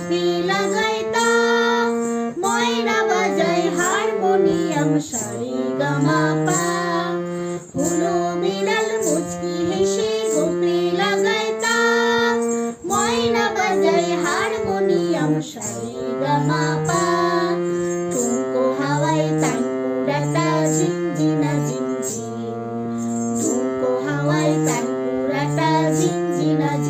টুপি লাগাইতা, ময়না বাজাই হারমোনিয়াম সারি গামা পা। হুলো বিড়াল মুচকি হেসে গোপি লাগাইতা, ময়না বাজাই হারমোনিয়াম সারি গামা পা। টুকো হাওয়াই তানকুরাতা জিনজিনা জিনজি টুকো হাওয়াই তানকুরাতা জিনজিনা জিনজি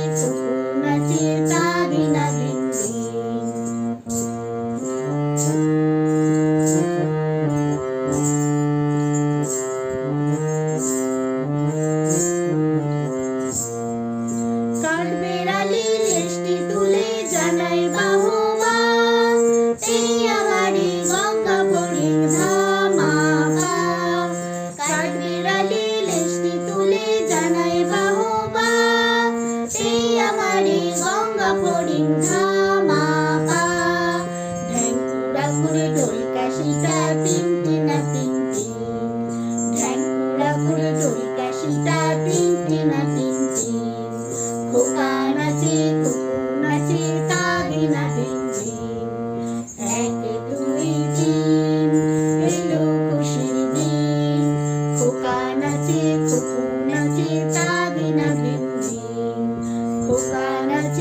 কাঠবেড়ালি লেজটি তুলে জানাই বাহবা এই আমারই গঙ্গা ফড়িং ধামাকা কাঠবেড়ালি লেজটি তুলে জানাই বাহবা এই আমারই গঙ্গা না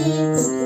see.